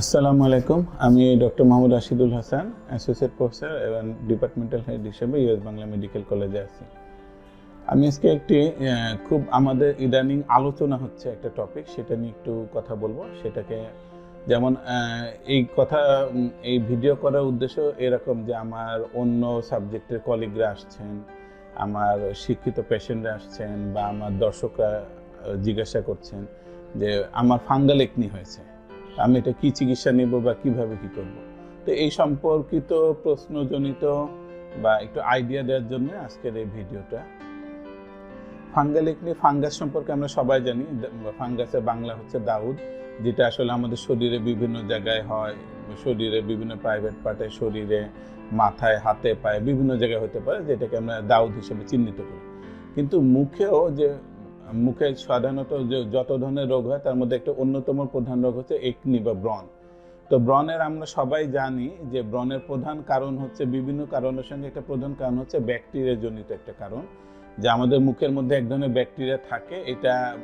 আসসালামু আলাইকুম। আমি doctor Mahmud Rashidul Hasan associate professor এবং ডিপার্টমেন্টাল হেড হিসেবে ইউএস বাংলা মেডিকেল কলেজে আছি। আমি আজকে একটি খুব আমাদের ইদানিং আলোচনা হচ্ছে একটা টপিক সেটা নিয়ে একটু কথা বলব। সেটাকে যেমন এই কথা এই ভিডিও করার উদ্দেশ্য এরকম যে আমার অন্য সাবজেক্টের কলিগরা আসছেন, আমার শিক্ষিত পেশেন্টরা আসছেন বা আমার দর্শকরা জিজ্ঞাসা করছেন যে আমার ফাঙ্গাল একনি হয়েছে। আমি এটা কি চিকিৎসা নেব বা কীভাবে কি করব? তো এই সম্পর্কিত প্রশ্নজনিত বা একটু আইডিয়া দেওয়ার জন্য আজকের এই ভিডিওটা। ফাঙ্গাল একনি ফাঙ্গাস সম্পর্কে আমরা সবাই জানি। ফাঙ্গাসের বাংলা হচ্ছে দাউদ, যেটা আসলে আমাদের শরীরে বিভিন্ন জায়গায় হয়। শরীরে বিভিন্ন প্রাইভেট পার্টে শরীরে, মাথায়, হাতে, পায়ে বিভিন্ন জায়গায় হতে পারে, যেটাকে আমরা দাউদ হিসেবে চিহ্নিত করি। কিন্তু মুখেও যে মুখে সাধারণত যত ধরনের রোগ হয়, তার মধ্যে একটা অন্যতম প্রধান রোগ হচ্ছে একনি বা ব্রণ। তো ব্রণের আমরা সবাই জানি যে ব্রণের প্রধান কারণ হচ্ছে বিভিন্ন কারণের সঙ্গে একটা প্রধান কারণ হচ্ছে ব্যাকটেরিয়া জনিত একটা কারণ। যে আমাদের মুখের মধ্যে এক ধরনের ব্যাকটেরিয়া থাকে, এটা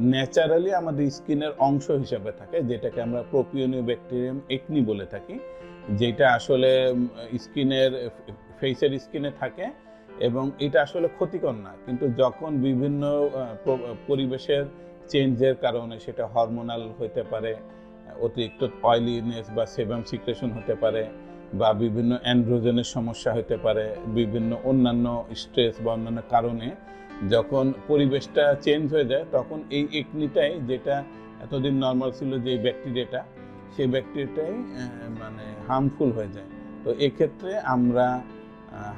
ন্যাচারালি আমাদের স্কিনের অংশ হিসাবে থাকে, যেটাকে আমরা প্রোপিওনীয় ব্যাকটেরিয়াম একনি বলে থাকি। যেটা আসলে স্কিনের ফেসের স্কিনে থাকে এবং এটা আসলে ক্ষতিকর না। কিন্তু যখন বিভিন্ন পরিবেশের চেঞ্জের কারণে সেটা হরমোনাল হতে পারে, অতিরিক্ত অয়েলিনেস বা সেবাম সিক্রেশন হতে পারে বা বিভিন্ন অ্যান্ড্রোজেনের সমস্যা হতে পারে, বিভিন্ন অন্যান্য স্ট্রেস বা অন্যান্য কারণে যখন পরিবেশটা চেঞ্জ হয়ে যায়, তখন এই একনিটাই যেটা এতদিন নর্মাল ছিল যে ব্যাকটেরিয়াটা সেই ব্যাকটেরিয়াটাই মানে হার্মফুল হয়ে যায়। তো এক্ষেত্রে আমরা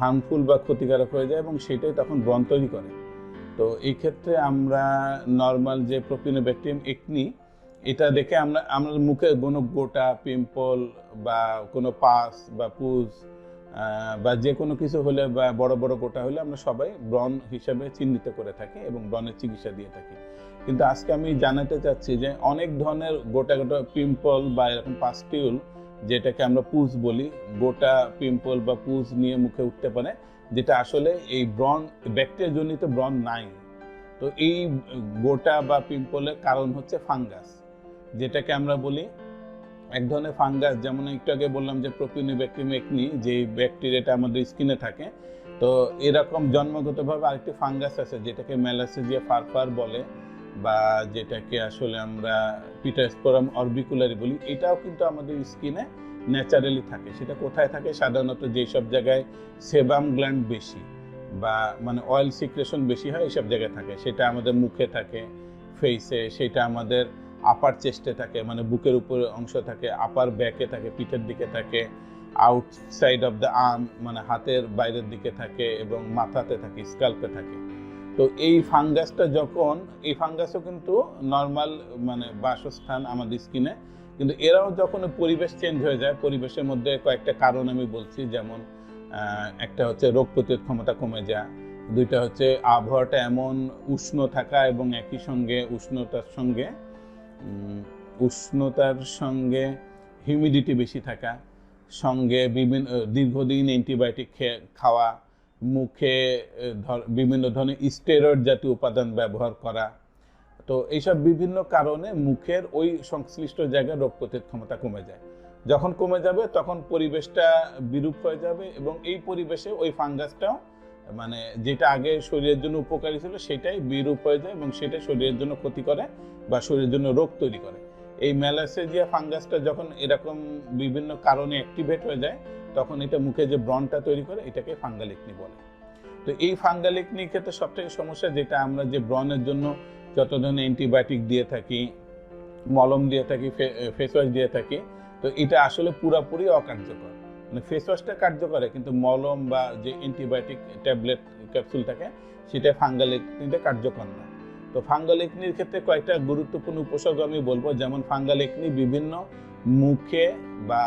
হার্মফুল বা ক্ষতিকারক হয়ে যায় এবং সেটাই তখন ব্রণ তৈরি করে। তো এই ক্ষেত্রে আমরা নর্মাল যে প্রোপিনো ব্যাকটেরিয়াম একনি এটা দেখে আমরা আমাদের মুখে কোনো গোটা পিম্পল বা কোনো পাস বা পুজ বা যে কোনো কিছু হলে বা বড় বড় গোটা হলে আমরা সবাই ব্রণ হিসাবে চিহ্নিত করে থাকি এবং ব্রণের চিকিৎসা দিয়ে থাকি। কিন্তু আজকে আমি জানাতে চাচ্ছি যে অনেক ধরনের গোটা গোটা পিম্পল বা এরকম পাস্টিউল যেটাকে আমরা পুজ বলি, গোটা পিম্পল বা পুজ নিয়ে মুখে উঠতে পারে, যেটা আসলে এই ব্রণ ব্যাকটেরিয়া জনিত ব্রণ নাই। তো এই গোটা বা পিম্পলের কারণ হচ্ছে ফাঙ্গাস, যেটাকে আমরা বলি এক ধরনের ফাঙ্গাস। যেমন একটু আগে বললাম যে প্রোপিনি ব্যাকটেরিয়ামনি যে ব্যাকটেরিয়াটা আমাদের স্কিনে থাকে। তো এরকম জন্মগতভাবে আরেকটি ফাঙ্গাস আছে, যেটাকে ম্যালাসেজিয়া ফারফার বলে। বা যেটাকে আসলে আমরা পিটাস্পোরাম অরবিকুলারি বলি, এটাও কিন্তু আমাদের স্কিনে ন্যাচারালি থাকে। সেটা কোথায় থাকে? সাধারণত যেসব জায়গায় সেবাম গ্ল্যান্ড বেশি বা মানে অয়েল সিক্রেশন বেশি হয় এইসব জায়গায় থাকে। সেটা আমাদের মুখে থাকে ফেসে সেটা আমাদের আপার চেস্টে থাকে মানে বুকের উপর অংশ থাকে আপার ব্যাকে থাকে, পিঠের দিকে থাকে আউটসাইড অফ দ্য আর্ম মানে হাতের বাইরের দিকে থাকে এবং মাথাতে থাকে স্কাল্পে থাকে। তো এই ফাঙ্গাসটা যখন, এই ফাঙ্গাসও কিন্তু নর্মাল মানে বাসস্থান আমাদের স্কিনে কিন্তু এরাও যখন পরিবেশ চেঞ্জ হয়ে যায়, পরিবেশের মধ্যে কয়েকটা কারণ আমি বলছি, যেমন একটা হচ্ছে রোগ প্রতিরোধ ক্ষমতা কমে যায় দুইটা হচ্ছে আবহাওয়াটা এমন উষ্ণ থাকা এবং একই সঙ্গে উষ্ণতার সঙ্গে উষ্ণতার সঙ্গে হিউমিডিটি বেশি থাকা, সঙ্গে বিভিন্ন, দীর্ঘদিন অ্যান্টিবায়োটিক খাওয়া মুখে বিভিন্ন ধরনের স্টেরয়েড জাতীয় উপাদান ব্যবহার করা। তো এইসব বিভিন্ন কারণে মুখের ওই সংশ্লিষ্ট জায়গায় রোগ প্রতিরোধ ক্ষমতা কমে যায়। যখন কমে যাবে, তখন পরিবেশটা বিরূপ হয়ে যাবে এবং এই পরিবেশে ওই ফাঙ্গাসটাও মানে যেটা আগে শরীরের জন্য উপকারী ছিল, সেটাই বিরূপ হয়ে যায় এবং সেটা শরীরের জন্য ক্ষতি করে বা শরীরের জন্য রোগ তৈরি করে। এই ম্যালাসেজিয়া ফাঙ্গাসটা যখন এরকম বিভিন্ন কারণে অ্যাক্টিভেট হয়ে যায়, তখন এটা মুখে যে ব্রণটা তৈরি করে, এটাকে ফাঙ্গালিকনি বলে। তো এই ফাঙ্গালিকনির ক্ষেত্রে সবথেকে সমস্যা যেটা আমরা যে ব্রণের জন্য যত ধরনের অ্যান্টিবায়োটিক দিয়ে থাকি, মলম দিয়ে থাকি ফেস ওয়াশ দিয়ে থাকি, তো এটা আসলে পুরাপুরি অকার্যকর। মানে ফেস ওয়াশটা কার্যকরে, কিন্তু মলম বা যে অ্যান্টিবায়োটিক ট্যাবলেট ক্যাপসুল থাকে, সেটা ফাঙ্গালিকনিতে কার্যকর না। তো ফাঙ্গালিকনির ক্ষেত্রে কয়েকটা গুরুত্বপূর্ণ উপসর্গ আমি বলব। যেমন ফাঙ্গালিকনি বিভিন্ন মুখে বা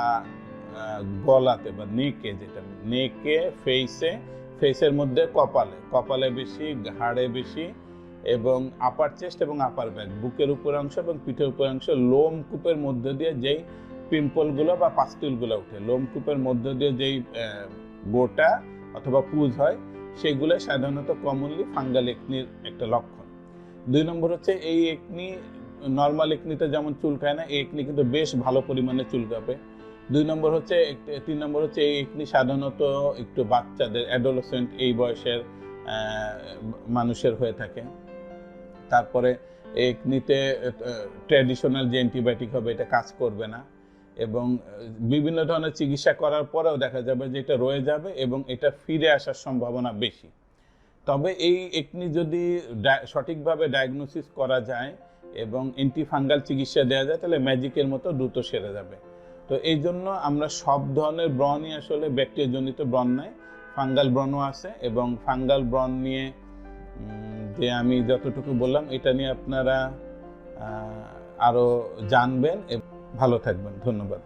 গলাতে বা নেকে যেটা, নেকে ফেসে ফেসের মধ্যে কপালে কপালে বেশি ঘাড়ে বেশি এবং আপার চেস্ট এবং আপার ব্যাক বুকের উপর অংশ এবং পিঠের উপর অংশ, লোম কূপের মধ্য দিয়ে যেই পিম্পলগুলো বা পাস্টিলগুলো উঠে লোম কূপের মধ্য দিয়ে যেই গোটা অথবা পুজ হয়, সেগুলো সাধারণত কমনলি ফাঙ্গাল একনির একটা লক্ষণ। দুই নম্বর হচ্ছে এই একনি নর্মাল একনিতে যেমন চুলকায় না, এই একনি কিন্তু বেশ ভালো পরিমাণে চুল চুলকাবে দুই নম্বর হচ্ছে তিন নম্বর হচ্ছে এই একনি সাধারণত একটু বাচ্চাদের অ্যাডোলসেন্ট এই বয়সের মানুষের হয়ে থাকে। তারপরে একনিতে ট্র্যাডিশনাল যে অ্যান্টিবায়োটিক হবে এটা কাজ করবে না। এবং, বিভিন্ন ধরনের চিকিৎসা করার পরেও দেখা যাবে যে এটা রয়ে যাবে এবং এটা ফিরে আসার সম্ভাবনা বেশি। তবে এই একনি যদি সঠিকভাবে ডায়াগনোসিস করা যায় এবং অ্যান্টিফাঙ্গাল চিকিৎসা দেওয়া যায়, তাহলে ম্যাজিকের মতো দ্রুত সেরে যাবে। তো এই জন্য আমরা সব ধরনের ব্রণই আসলে ব্যাকটেরিয়াজনিত ব্রণ নাই ফাঙ্গাল ব্রণও আছে এবং ফাঙ্গাল ব্রণ নিয়ে যে আমি যতটুকু বললাম, এটা নিয়ে আপনারা আরও জানবেন। ভালো থাকবেন। ধন্যবাদ।